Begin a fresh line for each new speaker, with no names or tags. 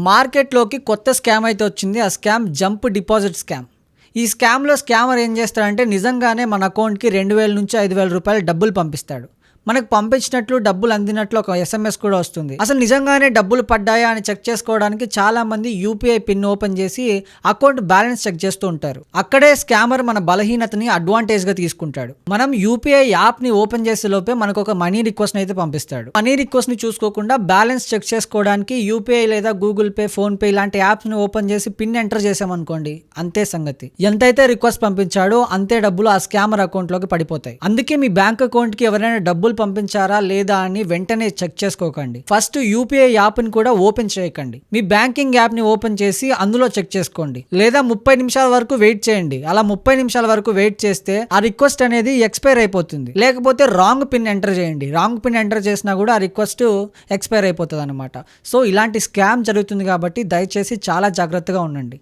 మార్కెట్లోకి కొత్త స్కామ్ అయితే వచ్చింది. ఆ స్కామ్ జంప్ డిపాజిట్ స్కామ్. ఈ స్కామ్లో స్కామర్ ఏం చేస్తాడంటే నిజంగానే మన అకౌంట్కి రెండు వేల నుంచి ఐదు వేల రూపాయలు డబ్బులు పంపిస్తాడు. మనకు పంపించినట్లు డబ్బులు అందినట్లు ఒక ఎస్ఎంఎస్ కూడా వస్తుంది. అసలు నిజంగానే డబ్బులు పడ్డాయా అని చెక్ చేసుకోవడానికి చాలా మంది యూపీఐ పిన్ ఓపెన్ చేసి అకౌంట్ బ్యాలెన్స్ చెక్ చేస్తూ ఉంటారు. అక్కడే స్కామర్ మన బలహీనతని అడ్వాంటేజ్గా తీసుకుంటాడు. మనం యూపీఐ యాప్ని ఓపెన్ చేసే లోపే మనకు ఒక మనీ రిక్వెస్ట్ అయితే పంపిస్తాడు. మనీ రిక్వెస్ట్ని చూసుకోకుండా బ్యాలెన్స్ చెక్ చేసుకోవడానికి యూపీఐ లేదా గూగుల్ పే ఫోన్ పే ఇలాంటి యాప్స్ని ఓపెన్ చేసి పిన్ ఎంటర్ చేసామనుకోండి అంతే సంగతి. ఎంతైతే రిక్వెస్ట్ పంపించాడో అంతే డబ్బులు ఆ స్కామర్ అకౌంట్లోకి పడిపోతాయి. అందుకే మీ బ్యాంక్ అకౌంట్కి ఎవరైనా డబ్బులు పంపించారా లేదా అని వెంటనే చెక్ చేసుకోకండి. ఫస్ట్ యూపీఐ యాప్ని కూడా ఓపెన్ చేయకండి. మీ బ్యాంకింగ్ యాప్ని ఓపెన్ చేసి అందులో చెక్ చేసుకోండి. లేదా ముప్పై నిమిషాల వరకు వెయిట్ చేయండి. అలా ముప్పై నిమిషాల వరకు వెయిట్ చేస్తే ఆ రిక్వెస్ట్ అనేది ఎక్స్పైర్ అయిపోతుంది. లేకపోతే రాంగ్ పిన్ ఎంటర్ చేయండి. రాంగ్ పిన్ ఎంటర్ చేసినా కూడా ఆ రిక్వెస్ట్ ఎక్స్పైర్ అయిపోతుంది అనమాట సో ఇలాంటి స్కామ్ జరుగుతుంది కాబట్టి దయచేసి చాలా జాగ్రత్తగా ఉండండి.